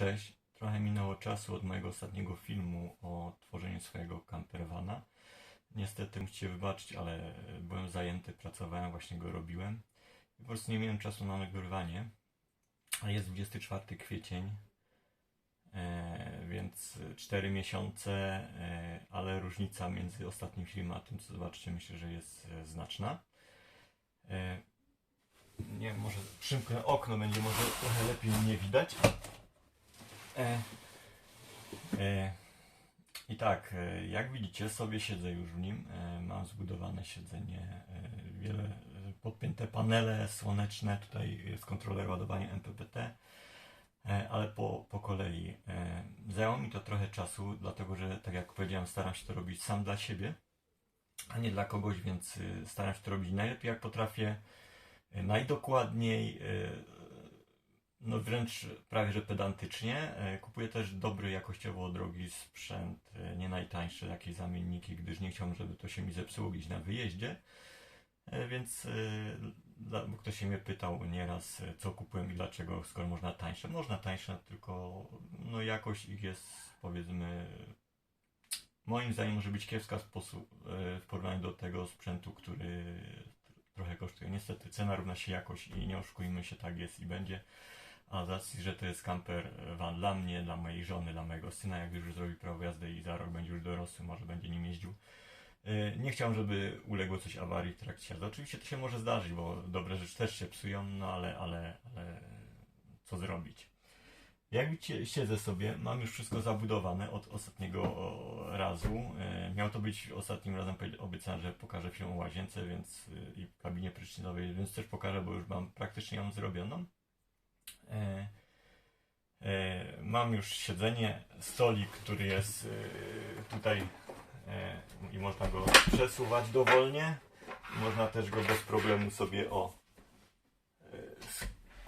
Cześć. Trochę minęło czasu od mojego ostatniego filmu o tworzeniu swojego campervana. Niestety musicie wybaczyć, ale byłem zajęty, pracowałem, właśnie go robiłem. Po prostu nie miałem czasu na nagrywanie. Jest 24 kwiecień, e, więc 4 miesiące, e, ale różnica między ostatnim filmem a tym, co zobaczycie, myślę, że jest e, znaczna. Nie wiem, może przymknę okno, będzie może trochę lepiej mnie widać. E, e, I tak, e, jak widzicie, sobie siedzę już w nim. Mam zbudowane siedzenie, wiele podpięte panele słoneczne. Tutaj jest kontroler ładowania MPPT, ale po, po kolei. Zajęło mi to trochę czasu, dlatego że, tak jak powiedziałem, staram się to robić sam dla siebie, a nie dla kogoś, więc staram się to robić najlepiej, jak potrafię, najdokładniej. No wręcz prawie że pedantycznie. E, Kupuję też dobry jakościowo drogi sprzęt, e, nie najtańsze jakieś zamienniki, gdyż nie chciałbym, żeby to się mi zepsuło gdzieś na wyjeździe. E, Więc bo ktoś się mnie pytał nieraz, co kupuję i dlaczego, skoro można tańsze. Można tańsze, tylko no jakość ich jest powiedzmy moim zdaniem może być kiepska w porównaniu do tego sprzętu, który trochę kosztuje. Niestety cena równa się jakość i nie oszukujmy się, tak jest i będzie. A z racji, że to jest camper van dla mnie, dla mojej żony, dla mojego syna, jak już zrobi prawo jazdy i za rok będzie już dorosły, może będzie nim jeździł. Yy, Nie chciałem, żeby uległo coś awarii w trakcie jazdy. Oczywiście to się może zdarzyć, bo dobre rzeczy też się psują, no ale, ale, ale co zrobić? Jak widzicie, siedzę sobie, mam już wszystko zabudowane od ostatniego razu. E, miał to być ostatnim razem obiecane, że pokażę film o łazience, więc i kabinie prysznicowej, więc też pokażę, bo już mam praktycznie ją zrobioną. E, e, mam już siedzenie, stolik, który jest e, tutaj i można go przesuwać dowolnie. Można też go bez problemu sobie o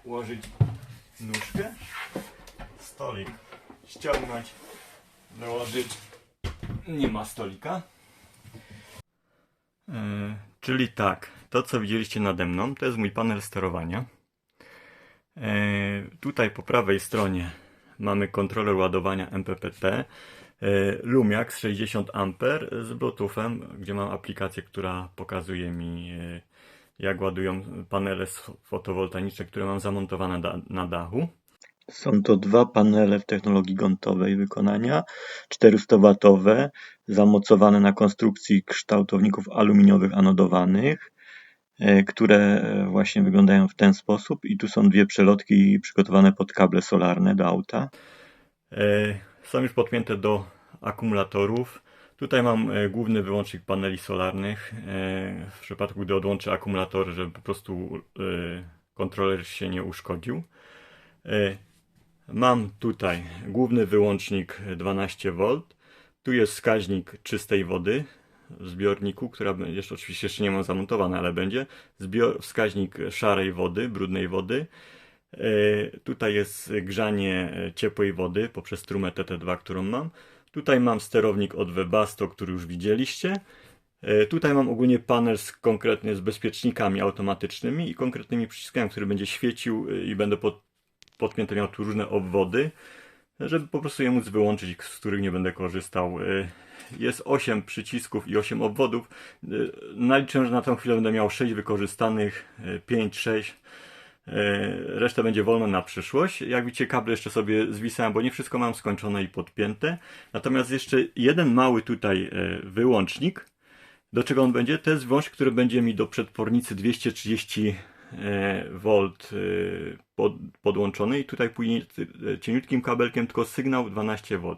ułożyć nóżkę stolik ściągnąć, dołożyć. Nie ma stolika. E, czyli tak, to co widzieliście nade mną, to jest mój panel sterowania. E, tutaj po prawej stronie mamy kontroler ładowania MPPT. Lumiax 60 A z Bluetoothem, gdzie mam aplikację, która pokazuje mi e, jak ładują panele fotowoltaiczne, które mam zamontowane na dachu. Są to dwa panele w technologii gontowej wykonania, 400W, zamocowane na konstrukcji kształtowników aluminiowych anodowanych, które e, właśnie wyglądają w ten sposób. I tu są dwie przelotki przygotowane pod kable solarne do auta. E, Są już podpięte do akumulatorów. Tutaj mam e, główny wyłącznik paneli solarnych. W przypadku, gdy odłączę akumulatory, żeby po prostu kontroler się nie uszkodził. Mam tutaj główny wyłącznik 12V. Tu jest wskaźnik czystej wody zbiorniku, która jeszcze, oczywiście jeszcze nie mam zamontowana, ale będzie. Zbior, wskaźnik szarej wody, brudnej wody. E, Tutaj jest grzanie e, ciepłej wody poprzez trumę TT2, którą mam. Tutaj mam sterownik od Webasto, który już widzieliście. E, Tutaj mam ogólnie panel z, konkretnie z bezpiecznikami automatycznymi i konkretnymi przyciskami, który będzie świecił i będę pod, podpięte miał tu różne obwody, żeby po prostu je móc wyłączyć, z których nie będę korzystał. Jest 8 przycisków i 8 obwodów. E, Naliczę, że na tę chwilę będę miał 6 wykorzystanych, 5, 6. E, Reszta będzie wolna na przyszłość. Jak widzicie, kable jeszcze sobie zwisałem, bo nie wszystko mam skończone i podpięte. Natomiast jeszcze jeden mały tutaj wyłącznik. Do czego on będzie? To jest wyłącznik, który będzie mi do przetwornicy 230 e, V pod, podłączony i tutaj później e, cieniutkim kabelkiem tylko sygnał 12 V.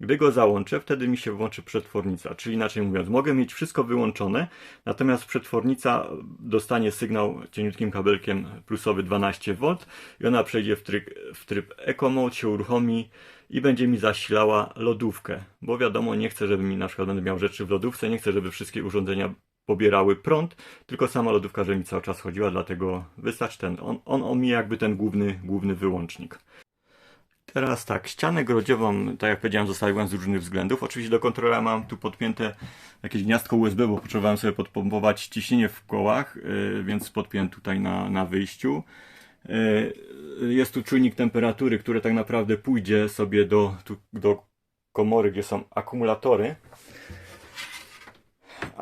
Gdy go załączę, wtedy mi się włączy przetwornica. Czyli inaczej mówiąc, mogę mieć wszystko wyłączone, natomiast przetwornica dostanie sygnał cieniutkim kabelkiem plusowy 12V i ona przejdzie w tryb, w tryb Eco Mode, się uruchomi i będzie mi zasilała lodówkę. Bo wiadomo, nie chcę, żeby mi na przykład będę miał rzeczy w lodówce, nie chcę, żeby wszystkie urządzenia pobierały prąd, tylko sama lodówka, żeby mi cały czas chodziła, dlatego wystarczy ten. On, on omija jakby ten główny, główny wyłącznik. Teraz tak, ścianę grodziową, tak jak powiedziałem, zostawiłem z różnych względów. Oczywiście do kontrolera mam tu podpięte jakieś gniazdko USB, bo potrzebowałem sobie podpompować ciśnienie w kołach, yy, więc podpiąłem tutaj na, na wyjściu. E, Jest tu czujnik temperatury, który tak naprawdę pójdzie sobie do, tu, do komory, gdzie są akumulatory.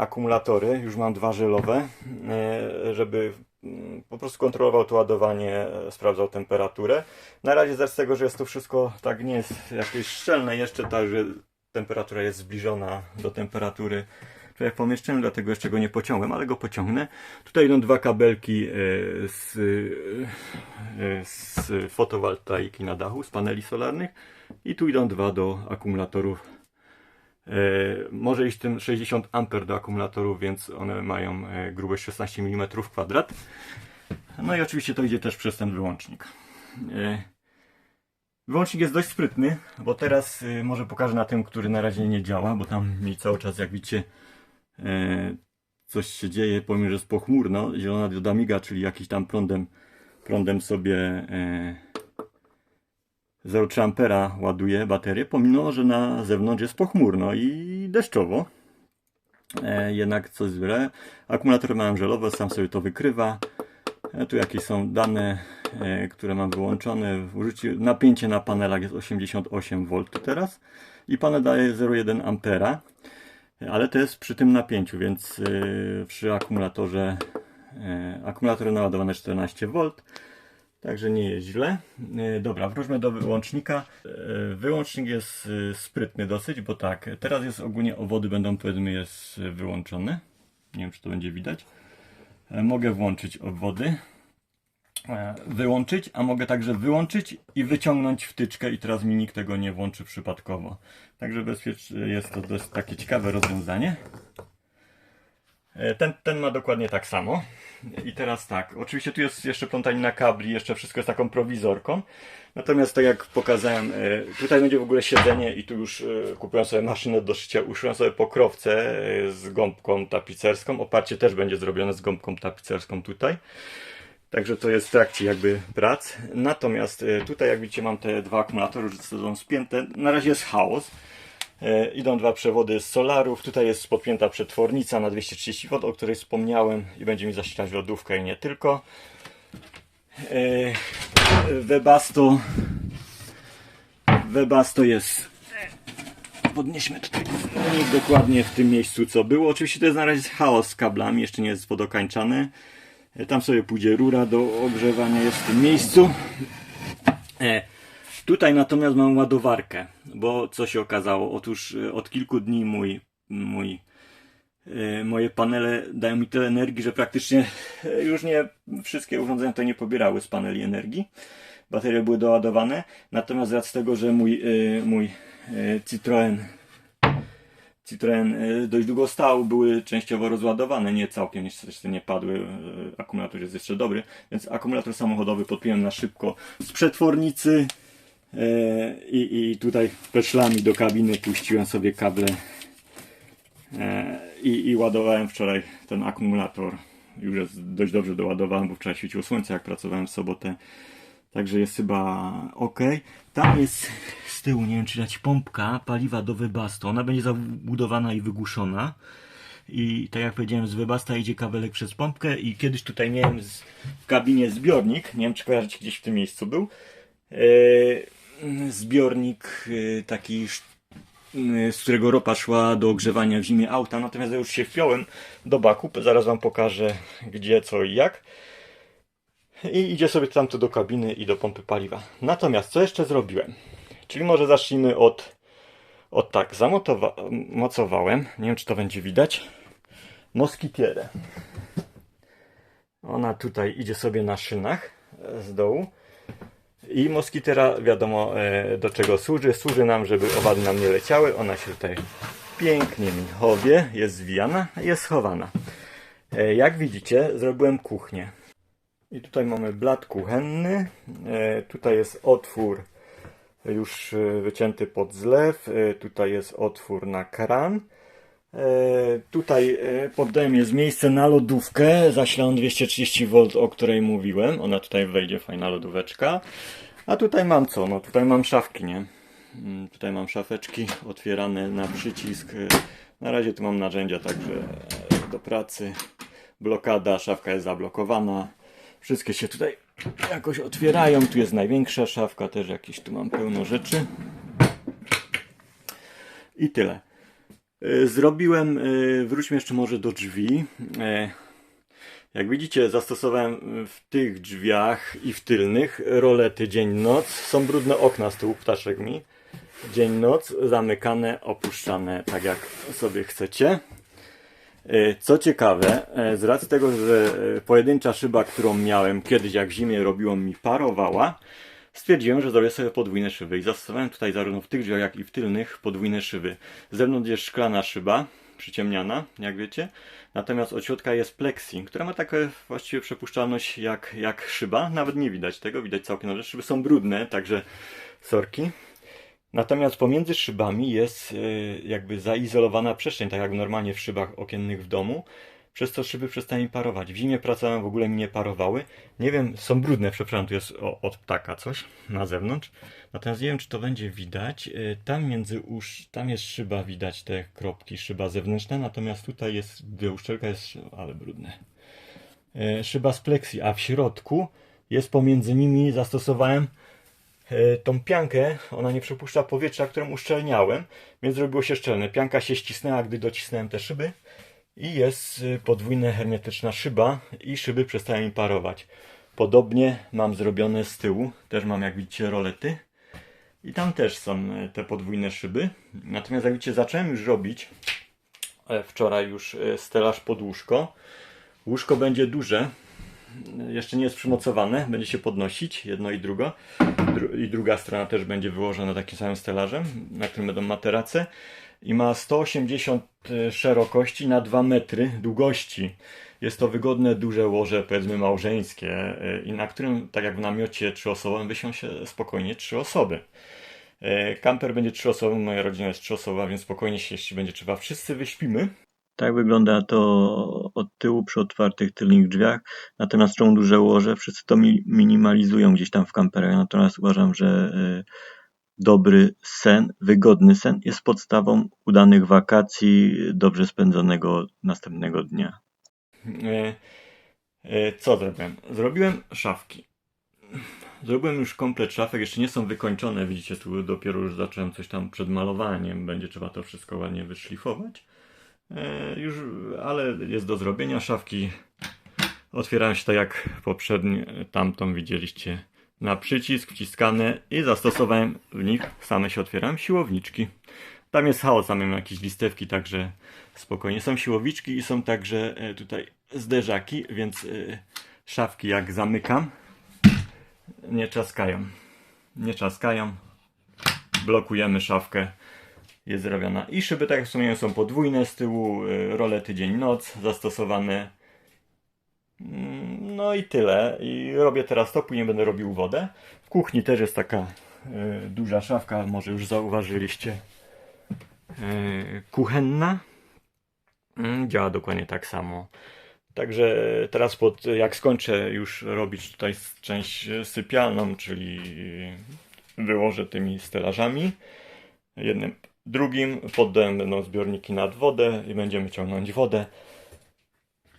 Akumulatory, już mam dwa żelowe, e, żeby mm, po prostu kontrolował to ładowanie, e, sprawdzał temperaturę. Na razie z tego, że jest to wszystko tak nie jest jakieś szczelne jeszcze, tak, że temperatura jest zbliżona do temperatury w pomieszczeniu, dlatego jeszcze go nie pociągłem, ale go pociągnę. Tutaj idą dwa kabelki e, z, z fotowoltaiki na dachu, z paneli solarnych i tu idą dwa do akumulatorów. E, Może iść tym 60 A do akumulatorów, więc one mają e, grubość 16 mm kwadrat. No i oczywiście to idzie też przez ten wyłącznik. E, Wyłącznik jest dość sprytny, bo teraz y, może pokażę na tym, który na razie nie działa, bo tam mi cały czas, jak widzicie, e, coś się dzieje, pomimo, że jest pochmurno. Zielona dioda miga, czyli jakiś tam prądem, prądem sobie e, 0,3 ampera ładuje baterię, pomimo, że na zewnątrz jest pochmurno i deszczowo. E, jednak coś źle. Akumulatory mają żelowe, sam sobie to wykrywa. E, Tu jakieś są dane, e, które mam wyłączone. W użyciu, napięcie na panelach jest 88 V teraz i panel daje 0,1 ampera, ale to jest przy tym napięciu, więc e, przy akumulatorze e, akumulator naładowany 14 V. Także nie jest źle. E, Dobra, wróćmy do wyłącznika. E, Wyłącznik jest e, sprytny dosyć, bo tak, teraz jest ogólnie owody będą powiedzmy jest wyłączone. Nie wiem czy to będzie widać. Mogę włączyć obwody, wyłączyć, a mogę także wyłączyć i wyciągnąć wtyczkę i teraz mi nikt tego nie włączy przypadkowo. Także bezpiecznie jest to dość takie ciekawe rozwiązanie. E, Ten, ten ma dokładnie tak samo. I teraz tak, oczywiście tu jest jeszcze plątanina kabli, jeszcze wszystko jest taką prowizorką. Natomiast tak jak pokazałem, e, tutaj będzie w ogóle siedzenie i tu już e, kupiłem sobie maszynę do szycia, uszyłem sobie pokrowce e, z gąbką tapicerską. Oparcie też będzie zrobione z gąbką tapicerską tutaj. Także to jest w trakcie jakby prac. Natomiast tutaj jak widzicie mam te dwa akumulatory, że są spięte. Na razie jest chaos. E, Idą dwa przewody z solarów. Tutaj jest podpięta przetwornica na 230 V, o której wspomniałem i będzie mi zasilać lodówkę i nie tylko. E, Webasto Webasto jest podnieśmy tutaj nie dokładnie w tym miejscu co było. Oczywiście to jest na razie chaos z kablami, jeszcze nie jest podokańczany. E, Tam sobie pójdzie rura do ogrzewania jest w tym miejscu. E, Tutaj natomiast mam ładowarkę, bo co się okazało? Otóż e, od kilku dni mój, mój, e, moje panele dają mi tyle energii, że praktycznie e, już nie wszystkie urządzenia to nie pobierały z paneli energii. Baterie były doładowane, natomiast z racji tego, że mój, mój Citroen Citroen dość długo stał, były częściowo rozładowane, nie całkiem, jeszcze nie padły, akumulator jest jeszcze dobry, więc akumulator samochodowy podpiąłem na szybko z przetwornicy i, i tutaj peszlami do kabiny puściłem sobie kable e, i, i ładowałem wczoraj ten akumulator. Już jest dość dobrze doładowałem, bo wczoraj świeciło słońce, jak pracowałem w sobotę. Także jest chyba ok. Tam jest z tyłu, nie wiem czy dać pompka paliwa do Webasto. Ona będzie zabudowana i wygłuszona. I tak jak powiedziałem, z Webasta idzie kabelek przez pompkę i kiedyś tutaj miałem w kabinie zbiornik, nie wiem czy kojarzycie, gdzieś w tym miejscu był. E, zbiornik e, taki, e, z którego ropa szła do ogrzewania w zimie auta, natomiast ja już się wpiąłem do baku, zaraz wam pokażę gdzie, co i jak. I idzie sobie tamto do kabiny i do pompy paliwa. Natomiast co jeszcze zrobiłem? Czyli może zacznijmy od, od tak, zamocowałem, nie wiem czy to będzie widać, moskitierę. Ona tutaj idzie sobie na szynach e, z dołu. I moskitera wiadomo e, do czego służy. Służy nam, żeby owady nam nie leciały. Ona się tutaj pięknie mi chowie, jest zwijana, jest schowana. E, Jak widzicie, zrobiłem kuchnię. I tutaj mamy blat kuchenny. E, Tutaj jest otwór już wycięty pod zlew. Tutaj jest otwór na kran. E, Tutaj e, pod dołem jest miejsce na lodówkę zasilaną 230V, o której mówiłem. Ona tutaj wejdzie, fajna lodóweczka. A tutaj mam co? No tutaj mam szafki, nie? Mm, Tutaj mam szafeczki otwierane na przycisk. Na razie tu mam narzędzia także e, do pracy. Blokada, szafka jest zablokowana. Wszystkie się tutaj jakoś otwierają. Tu jest największa szafka, też jakieś tu mam pełno rzeczy. I tyle. Y, Zrobiłem, y, wróćmy jeszcze może do drzwi. Y, Jak widzicie, zastosowałem w tych drzwiach i w tylnych rolety dzień-noc. Są brudne okna z tyłu, ptaszek mi. Dzień-noc, zamykane, opuszczane tak jak sobie chcecie. E, Co ciekawe, e, z racji tego, że e, pojedyncza szyba, którą miałem kiedyś, jak w zimie robiło mi parowała, stwierdziłem, że zrobię sobie podwójne szyby i zastosowałem tutaj zarówno w tych drzwiach, jak i w tylnych podwójne szyby. Zewnątrz jest szklana szyba, przyciemniana, jak wiecie, natomiast od środka jest plexi, która ma taką właściwie przepuszczalność jak, jak szyba, nawet nie widać tego, widać całkiem dobrze, szyby są brudne, także sorki. Natomiast pomiędzy szybami jest y, jakby zaizolowana przestrzeń, tak jak normalnie w szybach okiennych w domu. Przez to szyby przestają mi parować. W zimie pracowałem, w ogóle mi nie parowały. Nie wiem, są brudne, przepraszam, tu jest od ptaka coś na zewnątrz. Natomiast nie wiem, czy to będzie widać. Y, Tam między usz, tam jest szyba, widać te kropki, szyba zewnętrzna, natomiast tutaj jest, gdzie uszczelka jest, ale brudne. Y, Szyba z pleksji, a w środku jest pomiędzy nimi, zastosowałem e, tą piankę, ona nie przepuszcza powietrza, którą uszczelniałem, więc zrobiło się szczelne. Pianka się ścisnęła, gdy docisnąłem te szyby i jest y, podwójna hermetyczna szyba i szyby przestają mi parować. Podobnie mam zrobione z tyłu, też mam jak widzicie rolety i tam też są e, te podwójne szyby. Natomiast jak widzicie zacząłem już robić e, wczoraj już e, stelaż pod łóżko. Łóżko będzie duże, jeszcze nie jest przymocowane, będzie się podnosić jedno i drugo. Dru- I druga strona też będzie wyłożona takim samym stelażem, na którym będą materace. I ma 180 szerokości na 2 metry długości. Jest to wygodne, duże łoże, powiedzmy małżeńskie, y, i na którym, tak jak w namiocie trzyosobowym, wysią się spokojnie trzy osoby. Y, Kamper będzie trzyosobowy, moja rodzina jest trzyosobowa, więc spokojnie się, jeśli będzie trzeba, wszyscy wyśpimy. Tak wygląda to od tyłu przy otwartych tylnych drzwiach. Natomiast są duże łoże, wszyscy to mi- minimalizują gdzieś tam w kamperach. Natomiast uważam, że e, dobry sen, wygodny sen jest podstawą udanych wakacji, dobrze spędzonego następnego dnia. E, e, Co zrobiłem? Zrobiłem szafki. Zrobiłem już komplet szafek, jeszcze nie są wykończone, widzicie, tu dopiero już zacząłem coś tam przed malowaniem, będzie trzeba to wszystko ładnie wyszlifować. E, Już, ale jest do zrobienia. Szafki otwierają się tak jak poprzednio, tamtą widzieliście, na przycisk wciskane i zastosowałem w nich, same się otwieram, siłowniczki. Tam jest chaos, tam mam jakieś listewki, także spokojnie. Są siłowiczki i są także e, tutaj zderzaki, więc e, szafki jak zamykam, nie czaskają. Nie czaskają. Blokujemy szafkę. Jest zrobiona. I szyby, tak jak wspomniałem, są podwójne z tyłu, e, rolety dzień-noc zastosowane. No i tyle. I robię teraz to, później będę robił wodę. W kuchni też jest taka e, duża szafka, może już zauważyliście. E, kuchenna. Mm, Działa dokładnie tak samo. Także teraz pod, jak skończę już robić tutaj część sypialną, czyli wyłożę tymi stelażami, jednym, drugim, pod dołem będą zbiorniki nad wodę i będziemy ciągnąć wodę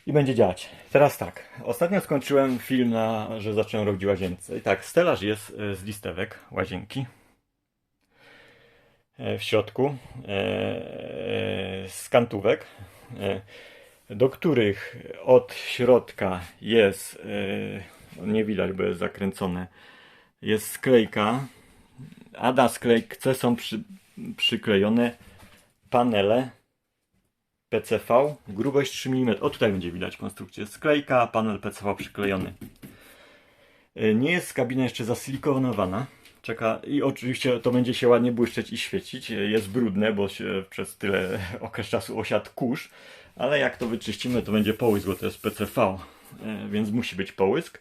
i będzie działać. Teraz tak, ostatnio skończyłem film na, że zacząłem robić łazience. I tak, stelaż jest e, z listewek łazienki e, w środku, e, z kantówek, do których od środka jest, nie widać, bo jest zakręcone, jest sklejka, a na sklejce są przy, przyklejone panele PCV, grubość 3 mm. O tutaj będzie widać konstrukcję. Sklejka, panel PCV przyklejony. E, Nie jest kabina jeszcze zasilikonowana. Czeka i oczywiście to będzie się ładnie błyszczeć i świecić. E, Jest brudne, bo przez tyle okres czasu osiadł kurz, ale jak to wyczyścimy, to będzie połysk, bo to jest PCV, e, więc musi być połysk.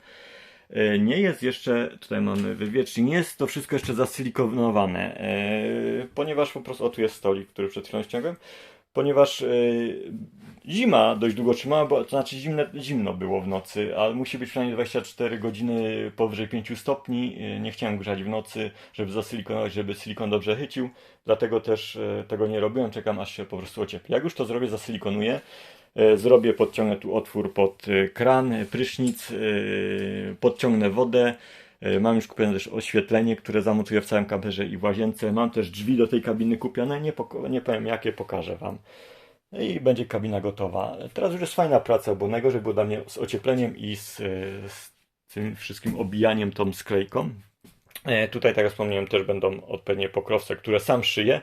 Nie jest jeszcze, tutaj mamy wywiecznik, nie jest to wszystko jeszcze zasilikonowane, ponieważ po prostu, o tu jest stolik, który przed chwilą ściągłem, ponieważ e, zima dość długo trzymała, bo to znaczy zimne, zimno było w nocy, ale musi być przynajmniej 24 godziny powyżej 5 stopni. E, Nie chciałem grzać w nocy, żeby zasilikonować, żeby silikon dobrze chycił, dlatego też e, tego nie robiłem, czekam aż się po prostu ociepli. Jak już to zrobię, zasilikonuję, Zrobię, podciągnę tu otwór pod kran, prysznic, podciągnę wodę. E, Mam już kupione też oświetlenie, które zamontuję w całym kamperze i w łazience. Mam też drzwi do tej kabiny kupione, nie, nie powiem jakie, pokażę Wam. I będzie kabina gotowa. Teraz już jest fajna praca, bo najgorzej było dla mnie z ociepleniem i z, e, z tym wszystkim obijaniem tą sklejką. E, Tutaj, tak jak wspomniałem, też będą odpowiednie pokrowce, które sam szyję.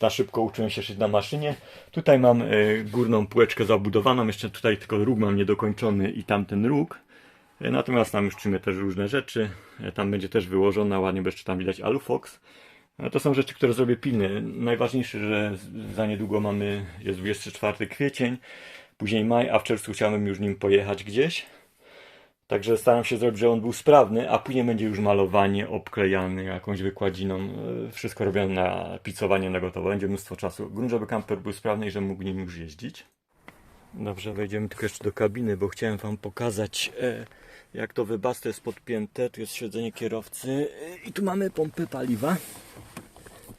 Na szybko uczyłem się szyć na maszynie. Tutaj mam górną półeczkę zabudowaną, jeszcze tutaj tylko róg mam niedokończony i tamten róg. E, Natomiast tam już czynię też różne rzeczy. E, Tam będzie też wyłożona ładnie, jeszcze tam widać alufox. E, To są rzeczy, które zrobię pilnie. Najważniejsze, że za niedługo mamy, jest 24 kwiecień, później maj, a w czerwcu chciałbym już nim pojechać gdzieś. Także staram się zrobić, żeby on był sprawny, a później będzie już malowanie, obklejany jakąś wykładziną. Wszystko robione na picowanie na gotowo. Będzie mnóstwo czasu. Grunt, żeby kamper był sprawny i żebym mógł nim już jeździć. Dobrze, wejdziemy tylko jeszcze do kabiny, bo chciałem Wam pokazać, e, jak to wybasta jest podpięte. Tu jest siedzenie kierowcy. I tu mamy pompę paliwa.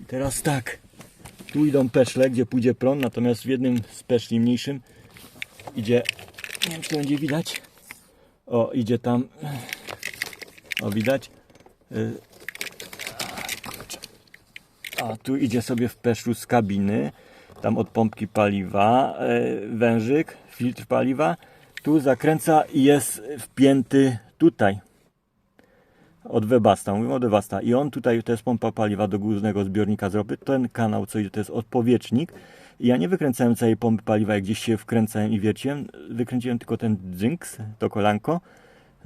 I teraz tak, tu idą peszle, gdzie pójdzie prąd, natomiast w jednym z peszli mniejszym idzie, nie wiem czy to będzie widać, o idzie tam, o widać, a tu idzie sobie w peszlu z kabiny, tam od pompki paliwa, e, wężyk, filtr paliwa, tu zakręca i jest wpięty tutaj. Od Webasta, mówimy od Webasta. I on tutaj, to jest pompa paliwa do głównego zbiornika z ropy, ten kanał co idzie to jest odpowietrznik. I ja nie wykręcałem całej pompy paliwa, jak gdzieś się wkręcałem i wierciłem, wykręciłem tylko ten dzynks, to kolanko,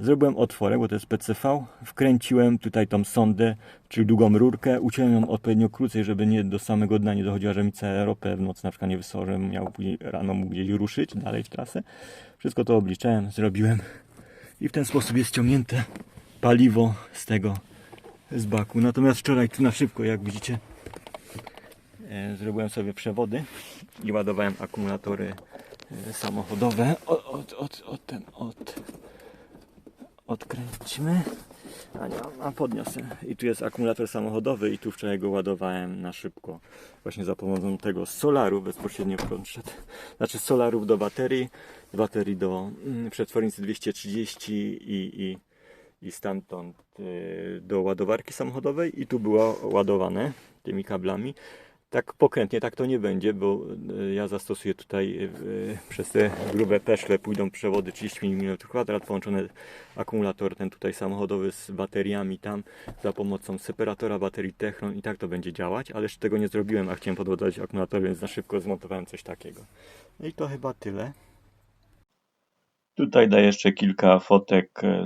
zrobiłem otworek, bo to jest PCV, wkręciłem tutaj tą sondę, czyli długą rurkę, uciąłem ją odpowiednio krócej, żeby nie do samego dna nie dochodziła, że mi całe ropę w nocy na przykład nie wysłał, żebym miał później rano mógł gdzieś ruszyć dalej w trasę. Wszystko to obliczałem, zrobiłem i w ten sposób jest ciągnięte paliwo z tego z baku. Natomiast wczoraj tu na szybko, jak widzicie, e, zrobiłem sobie przewody i ładowałem akumulatory e, samochodowe. Od, od, od, od ten, od, odkręćmy. A nie, a podniosę. I tu jest akumulator samochodowy i tu wczoraj go ładowałem na szybko. Właśnie za pomocą tego solaru bezpośrednio prąd szedł. Znaczy solarów do baterii, baterii do mm, przetwornicy 230 i, i i stamtąd y, do ładowarki samochodowej i tu było ładowane tymi kablami. Tak pokrętnie tak to nie będzie, bo y, ja zastosuję tutaj y, przez te grube peszle pójdą przewody 30 mm kwadrat, połączony akumulator ten tutaj samochodowy z bateriami tam za pomocą separatora baterii Techron i tak to będzie działać, ale jeszcze tego nie zrobiłem, a chciałem podładować akumulator, więc na szybko zmontowałem coś takiego. No i to chyba tyle. Tutaj daję jeszcze kilka fotek, e, e,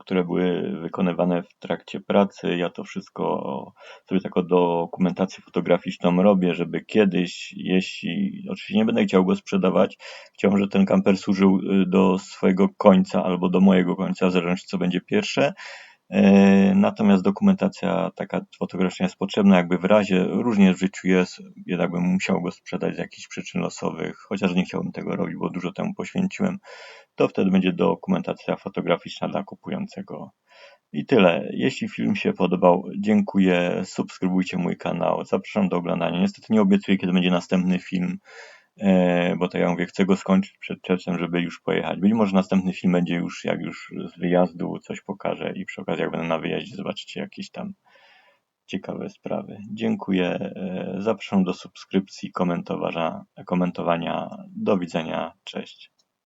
które były wykonywane w trakcie pracy. Ja to wszystko sobie taką dokumentację fotograficzną robię, żeby kiedyś, jeśli oczywiście nie będę chciał go sprzedawać, chciałbym, żeby ten kamper służył y, do swojego końca albo do mojego końca, zależności co będzie pierwsze. E, Natomiast dokumentacja taka fotograficzna jest potrzebna, jakby w razie różnie w życiu jest, jednak bym musiał go sprzedać z jakichś przyczyn losowych, chociaż nie chciałbym tego robić, bo dużo temu poświęciłem, to wtedy będzie dokumentacja fotograficzna dla kupującego. I tyle. Jeśli film się podobał, dziękuję. Subskrybujcie mój kanał. Zapraszam do oglądania. Niestety nie obiecuję, kiedy będzie następny film, bo tak jak mówię, chcę go skończyć przed czerwcem, żeby już pojechać. Być może następny film będzie już, jak już z wyjazdu coś pokażę i przy okazji, jak będę na wyjeździe, zobaczycie jakieś tam ciekawe sprawy. Dziękuję. e, Zapraszam do subskrypcji, komentowania. Do widzenia. Cześć.